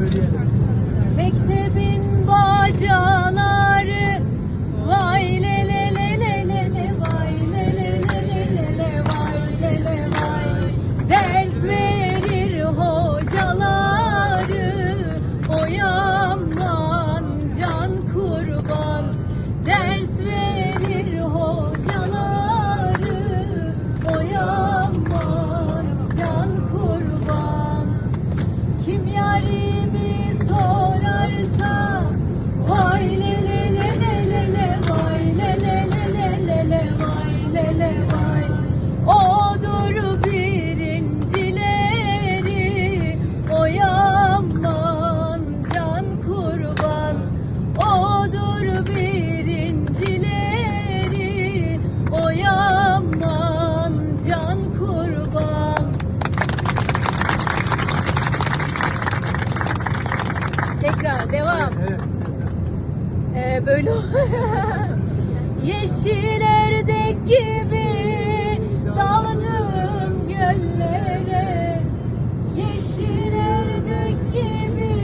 Thank you. Böyle Yeşil ördek gibi daldım göllere. Yeşil ördek gibi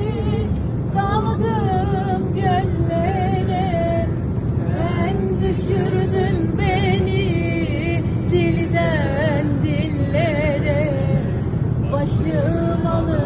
daldım göllere. Sen düşürdün beni dilden dillere. Başım alıp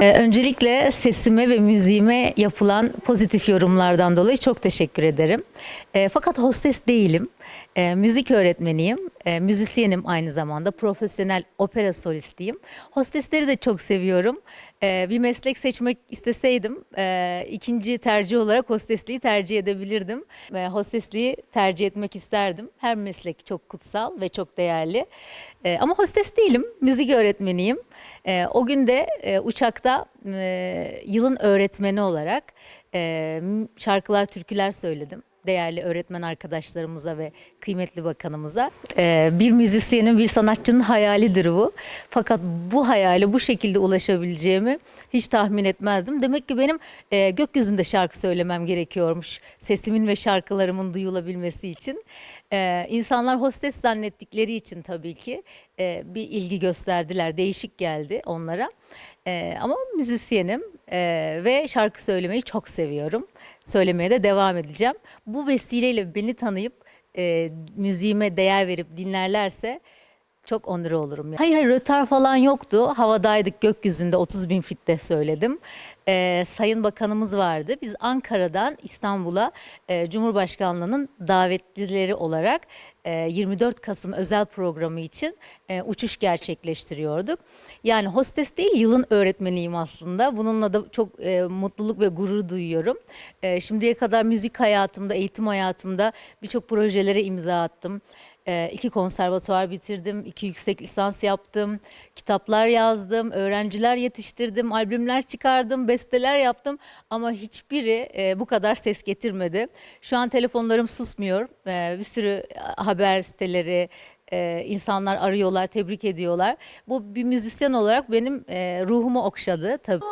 Öncelikle sesime ve müziğime yapılan pozitif yorumlardan dolayı çok teşekkür ederim. Ee, fakat hostes değilim. Ee, müzik öğretmeniyim. Ee, müzisyenim aynı zamanda. Profesyonel opera solistiyim. Hostesleri de çok seviyorum. Ee, bir meslek seçmek isteseydim e, ikinci tercih olarak hostesliği tercih edebilirdim. Ve hostesliği tercih etmek isterdim. Her meslek çok kutsal ve çok değerli. Ee, ama hostes değilim. Müzik öğretmeniyim. Ee, o gün de e, uçakta e, yılın öğretmeni olarak e, şarkılar, türküler söyledim. Değerli öğretmen arkadaşlarımıza ve kıymetli bakanımıza. Ee, bir müzisyenin, bir sanatçının hayalidir bu. Fakat bu hayale bu şekilde ulaşabileceğimi hiç tahmin etmezdim. Demek ki benim e, gökyüzünde şarkı söylemem gerekiyormuş. Sesimin ve şarkılarımın duyulabilmesi için. Ee, insanlar hostes zannettikleri için tabii ki e, bir ilgi gösterdiler. Değişik geldi onlara. Ee, ama müzisyenim e, ve şarkı söylemeyi çok seviyorum. Söylemeye de devam edeceğim. Bu vesileyle beni tanıyıp e, müziğime değer verip dinlerlerse Çok onur olurum. Hayır hayır rötar falan yoktu. Havadaydık gökyüzünde 30 bin fitte söyledim. Ee, Sayın Bakanımız vardı. Biz Ankara'dan İstanbul'a e, Cumhurbaşkanlığı'nın davetlileri olarak e, 24 Kasım özel programı için e, uçuş gerçekleştiriyorduk. Yani hostes değil yılın öğretmeniyim aslında. Bununla da çok e, mutluluk ve gurur duyuyorum. E, şimdiye kadar müzik hayatımda, eğitim hayatımda birçok projelere imza attım. E, iki konservatuvar bitirdim, iki yüksek lisans yaptım, kitaplar yazdım, öğrenciler yetiştirdim, albümler çıkardım, besteler yaptım ama hiçbiri e, bu kadar ses getirmedi. Şu an telefonlarım susmuyor, E, bir sürü haber siteleri, e, insanlar arıyorlar, tebrik ediyorlar. Bu bir müzisyen olarak benim e, ruhumu okşadı tabii.